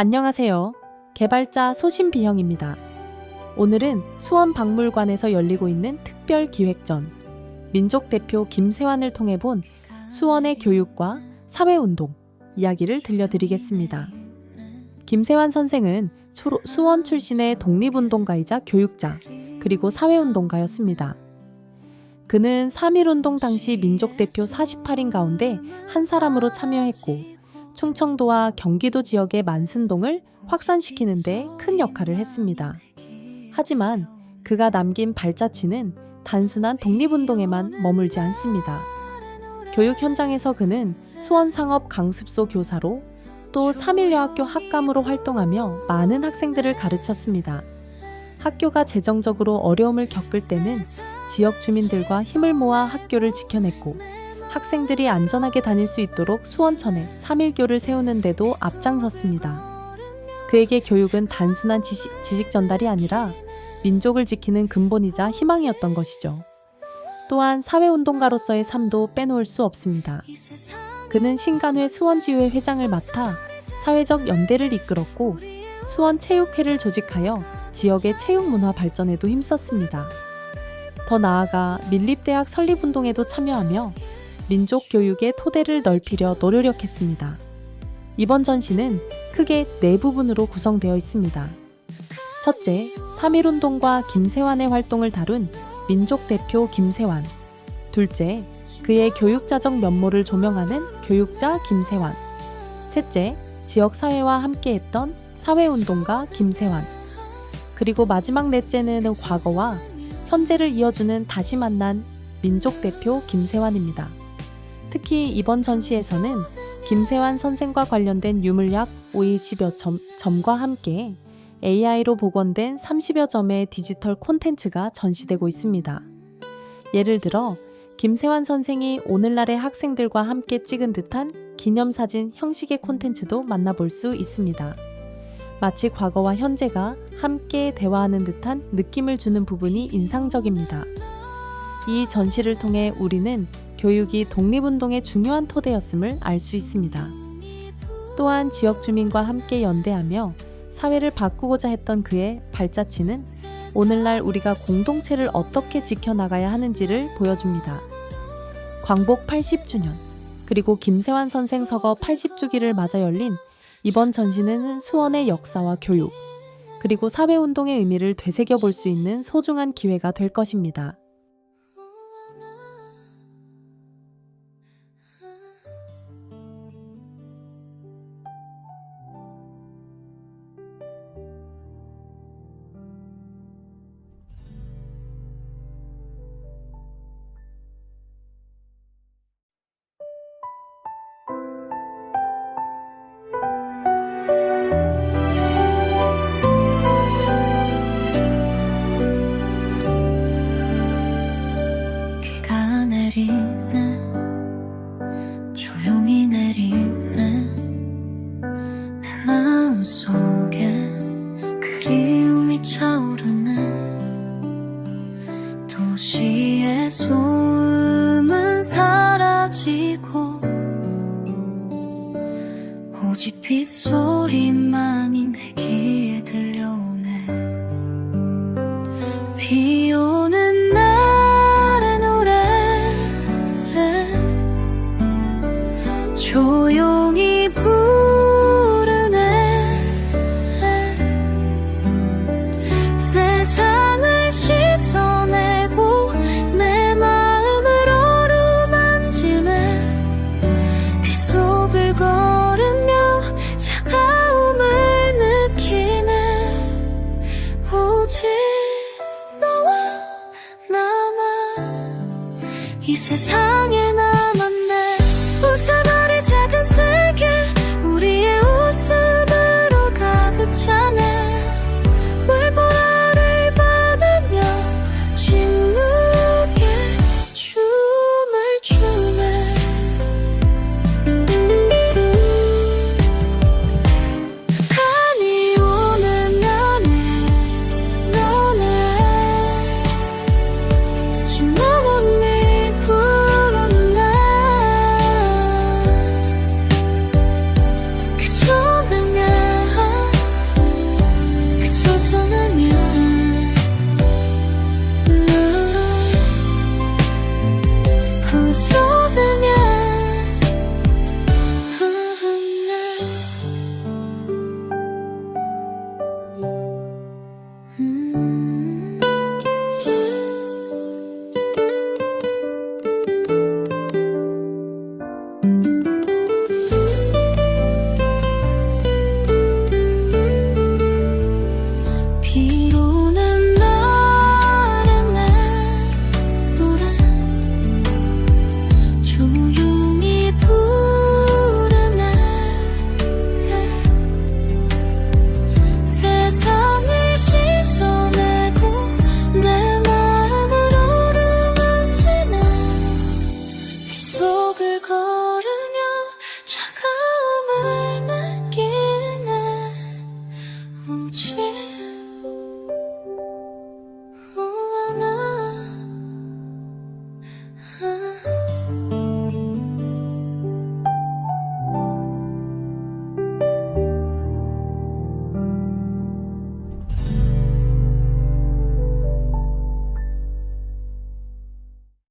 안녕하세요. 개발자 소신비형입니다. 오늘은 수원박물관에서 열리고 있는 특별 기획전, 민족 대표 김세환을 통해 본 수원의 교육과 사회운동 이야기를 들려드리겠습니다. 김세환 선생은 수- 수원 출신의 독립운동가이자 교육자, 그리고 사회운동가였습니다. 그는 3.1운동 당시 민족 대표 48인 가운데 한 사람으로 참여했고, 충청도와 경기도 지역의 만순동을 확산시키는 데 큰 역할을 했습니다. 하지만 그가 남긴 발자취는 단순한 독립운동에만 머물지 않습니다. 교육 현장에서 그는 수원상업 강습소 교사로 또 3.1여학교 학감으로 활동하며 많은 학생들을 가르쳤습니다. 학교가 재정적으로 어려움을 겪을 때는 지역 주민들과 힘을 모아 학교를 지켜냈고 학생들이 안전하게 다닐 수 있도록 수원천에 3.1교를 세우는 데도 앞장섰습니다. 그에게 교육은 단순한 지식, 지식 전달이 아니라 민족을 지키는 근본이자 희망이었던 것이죠. 또한 사회운동가로서의 삶도 빼놓을 수 없습니다. 그는 신간회 수원지회 회장을 맡아 사회적 연대를 이끌었고 수원체육회를 조직하여 지역의 체육문화 발전에도 힘썼습니다. 더 나아가 밀립대학 설립운동에도 참여하며 민족 교육의 토대를 넓히려 노력했습니다. 이번 전시는 크게 네 부분으로 구성되어 있습니다. 첫째, 3.1운동과 김세환의 활동을 다룬 민족 대표 김세환. 둘째, 그의 교육자적 면모를 조명하는 교육자 김세환. 셋째, 지역사회와 함께했던 사회운동가 김세환. 그리고 마지막 넷째는 과거와 현재를 이어주는 다시 만난 민족 대표 김세환입니다. 특히 이번 전시에서는 김세환 선생과 관련된 유물약 50여 점, 점과 함께 AI로 복원된 30여 점의 디지털 콘텐츠가 전시되고 있습니다. 예를 들어 김세환 선생이 오늘날의 학생들과 함께 찍은 듯한 기념사진 형식의 콘텐츠도 만나볼 수 있습니다. 마치 과거와 현재가 함께 대화하는 듯한 느낌을 주는 부분이 인상적입니다. 이 전시를 통해 우리는 교육이 독립운동의 중요한 토대였음을 알 수 있습니다. 또한 지역 주민과 함께 연대하며 사회를 바꾸고자 했던 그의 발자취는 오늘날 우리가 공동체를 어떻게 지켜나가야 하는지를 보여줍니다. 광복 80주년, 그리고 김세환 선생 서거 80주기를 맞아 열린 이번 전시는 수원의 역사와 교육, 그리고 사회운동의 의미를 되새겨 볼 수 있는 소중한 기회가 될 것입니다. 내리네. 조용히 내리네. 내 마음속에 그리움이 차오르네. 도시의 소음은 사라지고 오직 빗소리만이 이 세상에